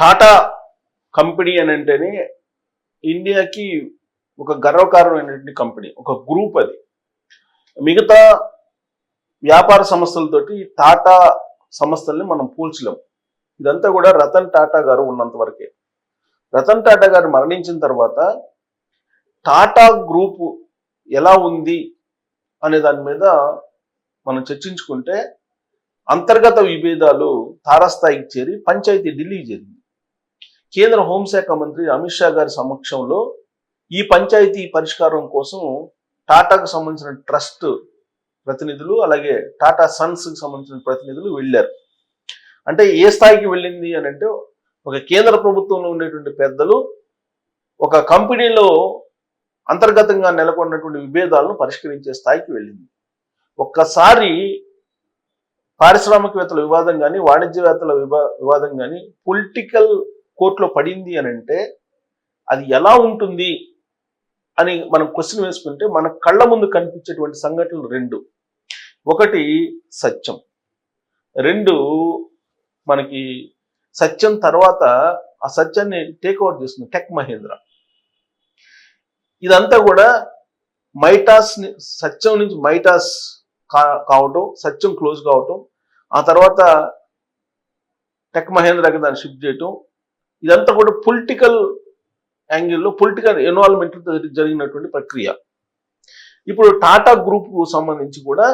Tata company అని అంటేనే ఇండియాకి ఒక గర్వకారణమైనటువంటి కంపెనీ ఒక గ్రూప్ అది. మిగతా వ్యాపార సంస్థలతోటి టాటా సంస్థల్ని మనం పోల్చలేం. ఇదంతా కూడా రతన్ టాటా గారు ఉన్నంత వరకే. రతన్ టాటా గారు మరణించిన తర్వాత టాటా గ్రూప్ ఎలా ఉంది అనే దాని మీద మనం చర్చించుకుంటే అంతర్గత విభేదాలు తారాస్థాయికి చేరి పంచాయతీ ఢిల్లీకి చేరింది కేంద్ర హోంశాఖ మంత్రి అమిత్ షా గారి సమక్షంలో ఈ పంచాయతీ పరిష్కారం కోసం టాటాకు సంబంధించిన ట్రస్ట్ ప్రతినిధులు అలాగే టాటా సన్స్కి సంబంధించిన ప్రతినిధులు వెళ్ళారు. అంటే ఏ స్థాయికి వెళ్ళింది అని అంటే ఒక కేంద్ర ప్రభుత్వంలో ఉండేటువంటి పెద్దలు ఒక కంపెనీలో అంతర్గతంగా నెలకొన్నటువంటి విభేదాలను పరిష్కరించే స్థాయికి వెళ్ళింది. ఒక్కసారి పారిశ్రామికవేత్తల వివాదం కానీ వాణిజ్యవేత్తల వివా వివాదం కానీ పొలిటికల్ కోర్టులో పడింది అని అంటే అది ఎలా ఉంటుంది అని మనం క్వశ్చన్ వేసుకుంటే మన కళ్ళ ముందు కనిపించేటువంటి సంఘటనలు రెండు. ఒకటి సత్యం. రెండు మనకి సత్యం తర్వాత ఆ సత్యాన్ని టేక్ ఓవర్ చేస్తుంది టెక్ మహేంద్ర. ఇదంతా కూడా మైటాస్ సత్యం నుంచి మైటాస్ కా- కావటం సత్యం క్లోజ్ కావటం ఆ తర్వాత టెక్ మహేంద్రకి దాన్ని షిఫ్ట్ చేయటం ఇదంతా కూడా పొలిటికల్ యాంగిల్లో పొలిటికల్ ఇన్వాల్వ్మెంట్ జరిగినటువంటి ప్రక్రియ. ఇప్పుడు టాటా గ్రూప్కు సంబంధించి కూడా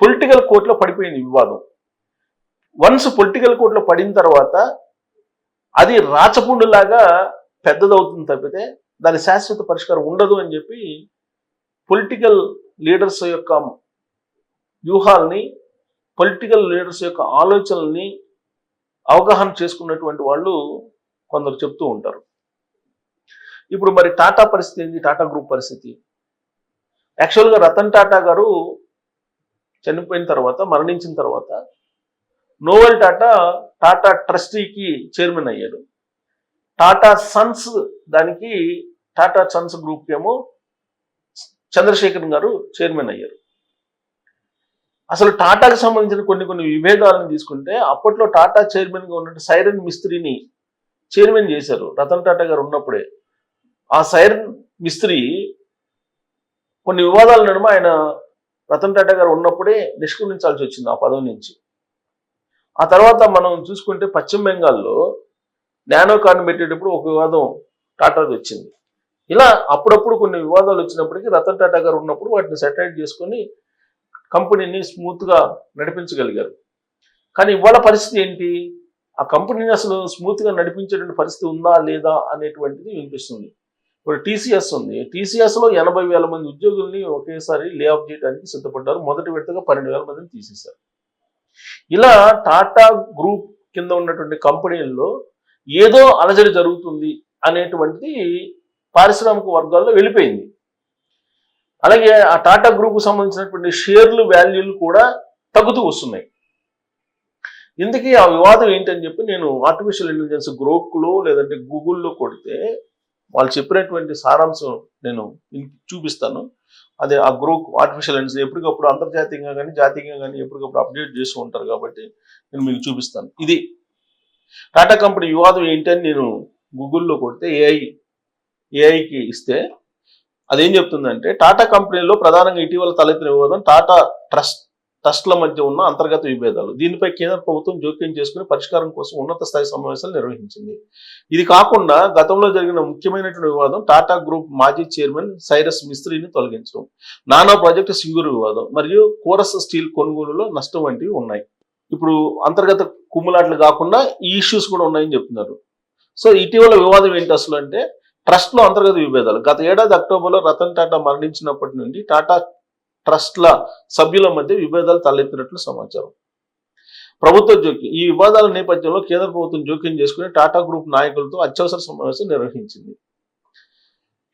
పొలిటికల్ కోర్టులో పడిపోయింది వివాదం. వన్స్ పొలిటికల్ కోర్టులో పడిన తర్వాత అది రాచపుండులాగా పెద్దదవుతుంది తప్పితే దాని శాశ్వత పరిష్కారం ఉండదు అని చెప్పి పొలిటికల్ లీడర్స్ యొక్క వ్యూహాల్ని పొలిటికల్ లీడర్స్ యొక్క ఆలోచనల్ని అవగాహన చేసుకున్నటువంటి వాళ్ళు కొందరు చెప్తూ ఉంటారు. ఇప్పుడు మరి టాటా పరిస్థితి ఏంటి? టాటా గ్రూప్ పరిస్థితి. యాక్చువల్గా రతన్ టాటా గారు చనిపోయిన తర్వాత మరణించిన తర్వాత నోవెల్ టాటా టాటా ట్రస్టీకి చైర్మన్ అయ్యాడు టాటా సన్స్ దానికి టాటా సన్స్ గ్రూప్ ఏమో చంద్రశేఖర్ గారు చైర్మన్ అయ్యారు. అసలు టాటాకి సంబంధించిన కొన్ని కొన్ని విభేదాలను తీసుకుంటే అప్పట్లో టాటా చైర్మన్గా ఉన్నట్టు సైరన్ మిస్త్రిని చైర్మన్ చేశారు. రతన్ టాటా గారు ఉన్నప్పుడే. ఆ సైరన్ మిస్త్రి కొన్ని వివాదాల నడుమ ఆయన రతన్ టాటా గారు ఉన్నప్పుడే నిష్క్రమించాల్సి వచ్చింది ఆ పదవి నుంచి. ఆ తర్వాత మనం చూసుకుంటే పశ్చిమ బెంగాల్లో నానో కార్డు పెట్టేటప్పుడు ఒక వివాదం టాటాది వచ్చింది. ఇలా అప్పుడప్పుడు కొన్ని వివాదాలు వచ్చినప్పటికీ రతన్ టాటా గారు ఉన్నప్పుడు వాటిని సెటిల్ చేసుకొని కంపెనీని స్మూత్గా నడిపించగలిగారు. కానీ ఇవాళ పరిస్థితి ఏంటి? ఆ కంపెనీని అసలు స్మూత్గా నడిపించేటువంటి పరిస్థితి ఉందా లేదా అనేటువంటిది వినిపిస్తుంది. ఇప్పుడు టీసీఎస్ ఉంది. టీసీఎస్లో ఎనభై వేల మంది ఉద్యోగుల్ని ఒకేసారి లే ఆఫ్ చేయడానికి సిద్ధపడ్డారు. మొదటి విడతగా పన్నెండు వేల మందిని తీసేశారు. ఇలా టాటా గ్రూప్ కింద ఉన్నటువంటి కంపెనీల్లో ఏదో అలజడి జరుగుతుంది అనేటువంటిది పారిశ్రామిక వర్గాల్లో వెళ్ళిపోయింది. అలాగే ఆ టాటా గ్రూప్ సంబంధించినటువంటి షేర్లు వాల్యూలు కూడా తగ్గుతూ వస్తున్నాయి. ఇందుకే ఆ వివాదం ఏంటని చెప్పి నేను ఆర్టిఫిషియల్ ఇంటెలిజెన్స్ గ్రోక్లో లేదంటే గూగుల్లో కొడితే వాళ్ళు చెప్పినటువంటి సారాంశం నేను చూపిస్తాను. అదే ఆ గ్రూప్ ఆర్టిఫిషియల్ ఇంటెలిజెన్స్ ఎప్పటికప్పుడు అంతర్జాతీయంగా కానీ జాతీయంగా కానీ ఎప్పటికప్పుడు అప్డేట్ చేస్తూ ఉంటారు కాబట్టి నేను మీకు చూపిస్తాను. ఇది టాటా కంపెనీ వివాదం ఏంటని నేను గూగుల్లో కొడితే ఏఐ ఏఐకి ఇస్తే అదేం చెప్తుందంటే టాటా కంపెనీలో ప్రధానంగా ఇటీవల తలెత్తిన వివాదం టాటా ట్రస్ట్ ట్రస్ట్ల మధ్య ఉన్న అంతర్గత విభేదాలు. దీనిపై కేంద్ర ప్రభుత్వం జోక్యం చేసుకుని పరిష్కారం కోసం ఉన్నత స్థాయి సమావేశాలు నిర్వహించింది. ఇది కాకుండా గతంలో జరిగిన ముఖ్యమైనటువంటి వివాదం టాటా గ్రూప్ మాజీ చైర్మన్ సైరస్ మిస్త్రీని తొలగించడం. నానా ప్రాజెక్టు సింగూరు వివాదం మరియు కోరస్ స్టీల్ కొనుగోలులో నష్టం వంటివి ఉన్నాయి. ఇప్పుడు అంతర్గత కుమ్ములాట్లు కాకుండా ఈ ఇష్యూస్ కూడా ఉన్నాయని చెప్తున్నారు. సో ఇటీవల వివాదం ఏంటి అసలు అంటే ట్రస్ట్లో అంతర్గత విభేదాలు. గత ఏడాది అక్టోబర్లో రతన్ టాటా మరణించినప్పటి నుండి టాటా ట్రస్ట్ల సభ్యుల మధ్య విభేదాలు తలెత్తినట్లు సమాచారం. ప్రభుత్వ జోక్యం. ఈ వివాదాల నేపథ్యంలో కేంద్ర ప్రభుత్వం జోక్యం చేసుకుని టాటా గ్రూప్ నాయకులతో అత్యవసర సమావేశం నిర్వహించింది.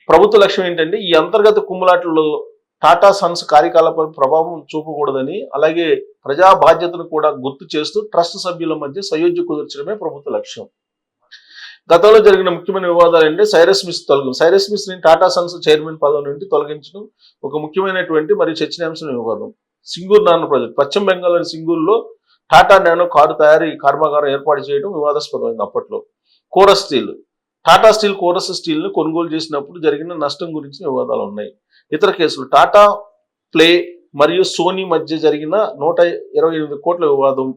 ప్రభుత్వ లక్ష్యం ఏంటంటే ఈ అంతర్గత కుమ్ములాట్లలో టాటా సన్స్ కార్యకలాపాల ప్రభావం చూపకూడదని అలాగే ప్రజా బాధ్యతను కూడా గుర్తు చేస్తూ ట్రస్ట్ సభ్యుల మధ్య సయోధ్య కుదర్చడమే ప్రభుత్వ లక్ష్యం. గతంలో జరిగిన ముఖ్యమైన వివాదాలు అంటే సైరస్ మిస్ తొలగం సైరస్ మిస్ని టాటా సన్స్ చైర్మన్ పదవి నుండి తొలగించడం ఒక ముఖ్యమైనటువంటి మరియు చర్చనీయాంశం వివాదం. సింగూర్ నాన్న ప్రాజెక్ట్ పశ్చిమ బెంగాల్లోని సింగూర్లో టాటా నానో కారు తయారీ కర్మాగారం ఏర్పాటు చేయడం వివాదాస్పదమైంది అప్పట్లో. Corus steel Tata Steel Corus స్టీల్ను కొనుగోలు చేసినప్పుడు జరిగిన నష్టం గురించి వివాదాలు ఉన్నాయి. ఇతర కేసులు టాటా ప్లే మరియు సోనీ మధ్య జరిగిన నూట ఇరవై ఎనిమిది కోట్ల వివాదం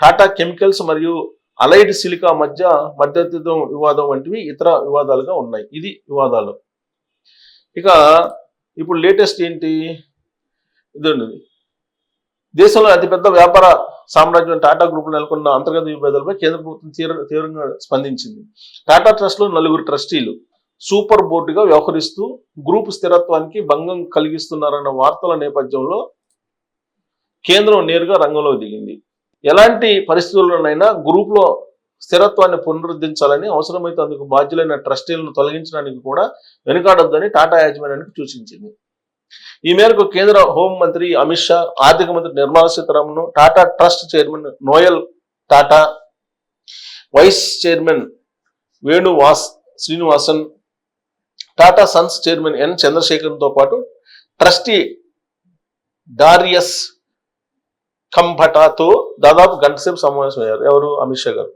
టాటా కెమికల్స్ మరియు అలైడ్ సిలికా మధ్య మధ్యత్వం వివాదం వంటివి ఇతర వివాదాలుగా ఉన్నాయి. ఇది వివాదాలు. ఇక ఇప్పుడు లేటెస్ట్ ఏంటి? ఇదండి. దేశంలో అతిపెద్ద వ్యాపార సామ్రాజ్యం టాటా గ్రూప్ నెలకొన్న అంతర్గత విభేదాలపై కేంద్ర ప్రభుత్వం తీవ్ర తీవ్రంగా స్పందించింది. టాటా ట్రస్ట్లో నలుగురు ట్రస్టీలు సూపర్ బోర్డుగా వ్యవహరిస్తూ గ్రూప్ స్థిరత్వానికి భంగం కలిగిస్తున్నారన్న వార్తల నేపథ్యంలో కేంద్రం నేరుగా రంగంలో దిగింది. ఎలాంటి పరిస్థితుల్లోనైనా గ్రూప్లో స్థిరత్వాన్ని పునరుద్ధరించాలని అవసరమైతే అందుకు బాధ్యులైన ట్రస్టీలను తొలగించడానికి కూడా వెనుకాడొద్దని టాటా యాజమాన్యానికి సూచించింది. ఈ మేరకు కేంద్ర హోం మంత్రి అమిత్ షా ఆర్థిక మంత్రి Nirmala Sitharaman Tata Trust chairman Noel Tata vice chairman Venu Srinivasan Tata Sons chairman N చంద్రశేఖర్తో పాటు ట్రస్టీ డారియస్ కంభటాతో దాదాపు గంట సేపు సమావేశమయ్యారు ఎవరు? అమిత్ షా గారు.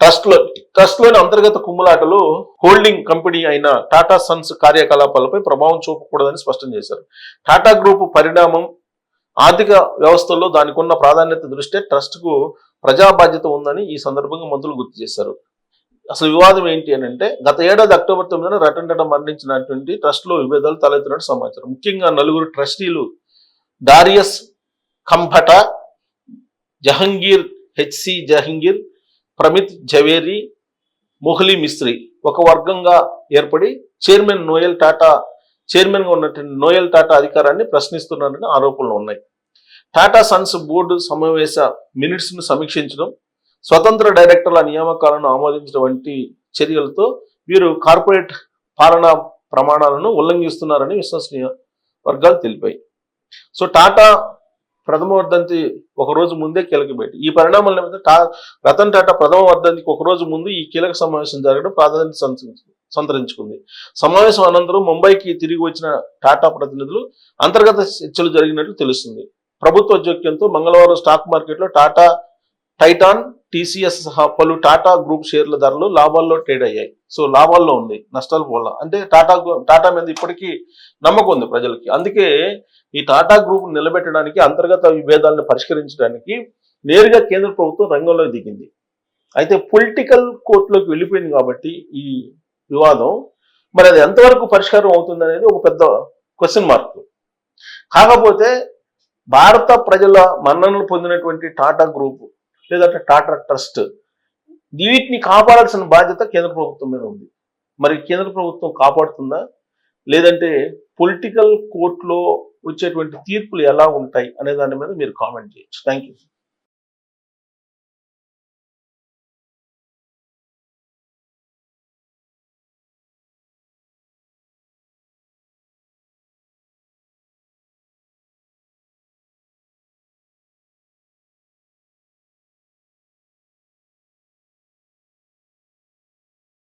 ట్రస్ట్లో ట్రస్ట్లోని అంతర్గత కుమ్మలాటలో హోల్డింగ్ కంపెనీ అయిన టాటా సన్స్ కార్యకలాపాలపై ప్రభావం చూపకూడదని స్పష్టం చేశారు. టాటా గ్రూప్ పరిణామం ఆర్థిక వ్యవస్థలో దానికి ఉన్న ప్రాధాన్యత దృష్ట్యా ట్రస్ట్కు ప్రజా బాధ్యత ఉందని ఈ సందర్భంగా మంత్రులు గుర్తు చేశారు. అసలు వివాదం ఏంటి అని అంటే గత ఏడాది అక్టోబర్ తొమ్మిదిన రతన్ మరణించినటువంటి ట్రస్ట్లో విభేదాలు తలెత్తినట్టు సమాచారం. ముఖ్యంగా నలుగురు ట్రస్టీలు డారియస్ కంభట జహంగీర్ హెచ్సి జహంగీర్ ప్రమిత్ జవేరి మొహ్లీ మిస్త్రి ఒక వర్గంగా ఏర్పడి చైర్మన్ నోయల్ టాటా చైర్మన్గా ఉన్నటువంటి నోయల్ టాటా అధికారాన్ని ప్రశ్నిస్తున్నారని ఆరోపణలు ఉన్నాయి. టాటా సన్స్ బోర్డు సమావేశ మినిట్స్ను సమీక్షించడం స్వతంత్ర డైరెక్టర్ల నియామకాలను ఆమోదించడం వంటి చర్యలతో వీరు కార్పొరేట్ పాలనా ప్రమాణాలను ఉల్లంఘిస్తున్నారని విశ్వసనీయ వర్గాలు తెలిపాయి. సో టాటా ప్రథమ వర్ధంతి రోజు ముందే కీలక భేటీ. ఈ పరిణామాల మీద టా రతన్ టాటా ప్రథమ వర్ధంతికి ఒక రోజు ముందు ఈ కీలక సమావేశం జరగడం ప్రాధాన్యత సంతరించు- సంతరించుకుంది. సమావేశం అనంతరం ముంబైకి తిరిగి వచ్చిన టాటా ప్రతినిధులు అంతర్గత చర్చలు జరిగినట్లు తెలుస్తుంది. ప్రభుత్వ జోక్యంతో మంగళవారం స్టాక్ మార్కెట్లో టాటా టైటాన్ టీసీఎస్ సహా పలు టాటా గ్రూప్ షేర్ల ధరలు లాభాల్లో ట్రేడ్ అయ్యాయి. సో లాభాల్లో ఉంది నష్టాలు పోల. అంటే టాటా టాటా మీద ఇప్పటికీ నమ్మకం ఉంది ప్రజలకి. అందుకే ఈ టాటా గ్రూప్ నిలబెట్టడానికి అంతర్గత విభేదాలను పరిష్కరించడానికి నేరుగా కేంద్ర ప్రభుత్వం రంగంలో దిగింది. అయితే పొలిటికల్ కోర్టులోకి వెళ్ళిపోయింది కాబట్టి ఈ వివాదం మరి అది ఎంతవరకు పరిష్కారం అవుతుంది అనేది ఒక పెద్ద క్వశ్చన్ మార్క్. కాకపోతే భారత ప్రజల మన్ననలు పొందినటువంటి టాటా గ్రూప్ లేదంటే టాటా ట్రస్ట్. వీటిని కాపాడాల్సిన బాధ్యత కేంద్ర ప్రభుత్వం మీద ఉంది. మరి కేంద్ర ప్రభుత్వం కాపాడుతుందా? లేదంటే పొలిటికల్ కోర్టులో వచ్చేటువంటి తీర్పులు ఎలా ఉంటాయి అనే దాని మీద మీరు కామెంట్ చేయొచ్చు. Thank you